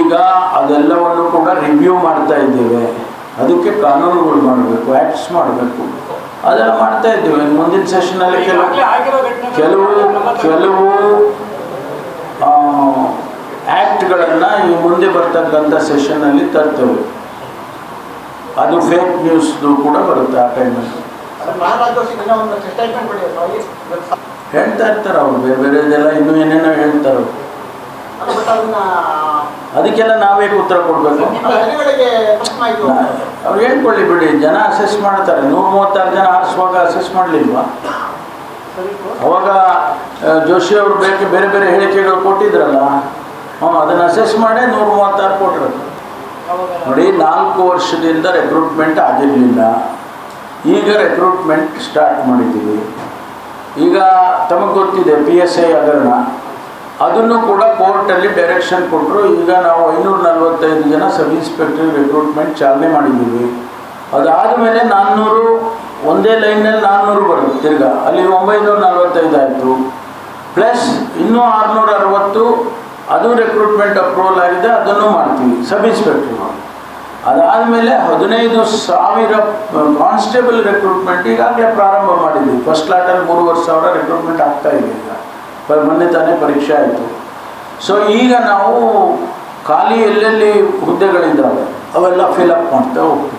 ಈಗ ಅದೆಲ್ಲವನ್ನು ಕೂಡ ರಿವ್ಯೂ ಮಾಡ್ತಾ ಇದ್ದೇವೆ. ಅದಕ್ಕೆ ಕಾನೂನುಗಳು ಮಾಡಬೇಕು ಆ್ಯಕ್ಟ್ಸ್ ಮಾಡಬೇಕು. ಅದೆಲ್ಲ ಮಾಡ್ತಾ ಇದ್ದೇವೆ. ಮುಂದಿನ ಸೆಷನಲ್ಲಿ ಕೆಲವು ಕೆಲವು ಕೆಲವು ಆ್ಯಕ್ಟ್ಗಳನ್ನು ಈ ಮುಂದೆ ಬರ್ತಕ್ಕಂಥ ಸೆಷನ್ನಲ್ಲಿ ತರ್ತೇವೆ. ಅದು ಫೇಕ್ ನ್ಯೂಸ್ದು ಕೂಡ ಬರುತ್ತೆ ಆ ಟೈಮಲ್ಲಿ ಹೇಳ್ತಾ ಇರ್ತಾರೆ ಅವ್ರು ಬೇರೆ ಬೇರೆದೆಲ್ಲ ಇನ್ನೂ ಏನೇನೋ ಹೇಳ್ತಾರೆ ಅವ್ರು. ಅದು ಬಟ್ ಅದನ್ನ ಅದಕ್ಕೆಲ್ಲ ನಾವೇ ಉತ್ತರ ಕೊಡಬೇಕು? ಅವ್ರು ಹೇಳ್ಕೊಳ್ಳಿ ಬಿಡಿ ಜನ ಅಸೆಸ್ ಮಾಡ್ತಾರೆ. ನೂರ ಮೂವತ್ತಾರು ಜನ ಆರಿಸುವಾಗ ಅಸೆಸ್ ಮಾಡಲಿಲ್ವಾ? ಅವಾಗ ಜೋಶಿ ಅವರು ಬೇರೆ ಬೇರೆ ಬೇರೆ ಹೇಳಿಕೆಗಳು ಕೊಟ್ಟಿದ್ರಲ್ಲ ಹ್ಞೂ ಅದನ್ನು ಅಸೆಸ್ ಮಾಡೇ ನೂರ ಮೂವತ್ತಾರು ಕೊಟ್ಟರು ನೋಡಿ ನಾಲ್ಕು ವರ್ಷದಿಂದ ರೆಕ್ರೂಟ್ಮೆಂಟ್ ಆಗಿರಲಿಲ್ಲ. ಈಗ ರೆಕ್ರೂಟ್ಮೆಂಟ್ ಸ್ಟಾರ್ಟ್ ಮಾಡಿದ್ದೀವಿ. ಈಗ ತಮಗೆ ಗೊತ್ತಿದೆ ಪಿ ಎಸ್ ಐ ಹಗರಣ. ಅದನ್ನು ಕೂಡ ಕೋರ್ಟಲ್ಲಿ ಡೈರೆಕ್ಷನ್ ಕೊಟ್ಟರು. ಈಗ ನಾವು ಐನೂರ ನಲವತ್ತೈದು ಜನ ಸಬ್ ಇನ್ಸ್ಪೆಕ್ಟರ್ ರಿಕ್ರೂಟ್ಮೆಂಟ್ ಚಾಲನೆ ಮಾಡಿದ್ದೀವಿ. ಅದಾದ ಮೇಲೆ ನಾನ್ನೂರು, ಒಂದೇ ಲೈನಲ್ಲಿ ನಾನ್ನೂರು ಬರುತ್ತೆ ತಿರ್ಗ. ಅಲ್ಲಿ ಒಂಬೈನೂರ ನಲವತ್ತೈದು ಆಯಿತು. ಪ್ಲಸ್ ಇನ್ನೂ ಆರುನೂರ ಅರವತ್ತು, ಅದು ರೆಕ್ರೂಟ್ಮೆಂಟ್ ಅಪ್ರೂವಲ್ ಆಗಿದೆ, ಅದನ್ನು ಮಾಡ್ತೀವಿ ಸಬ್ ಇನ್ಸ್ಪೆಕ್ಟರ್ ಅದಾದಮೇಲೆ ಹದಿನೈದು ಸಾವಿರ ಕಾನ್ಸ್ಟೇಬಲ್ ರೆಕ್ರೂಟ್ಮೆಂಟ್ ಈಗಾಗಲೇ ಪ್ರಾರಂಭ ಮಾಡಿದ್ವಿ. ಫಸ್ಟ್ ಲಾಟಲ್ಲಿ ಮೂರುವರೆ ಸಾವಿರ ರೆಕ್ರೂಟ್ಮೆಂಟ್ ಆಗ್ತಾ ಇದೆ. ಮೊನ್ನೆ ತಾನೇ ಪರೀಕ್ಷೆ ಆಯಿತು. ಸೊ ಈಗ ನಾವು ಖಾಲಿ ಎಲ್ಲೆಲ್ಲಿ ಹುದ್ದೆಗಳಿದ್ದಾವೆ, ಅವೆಲ್ಲ ಫಿಲ್ ಅಪ್ ಮಾಡ್ತಾ ಹೋಗ್ತೀವಿ.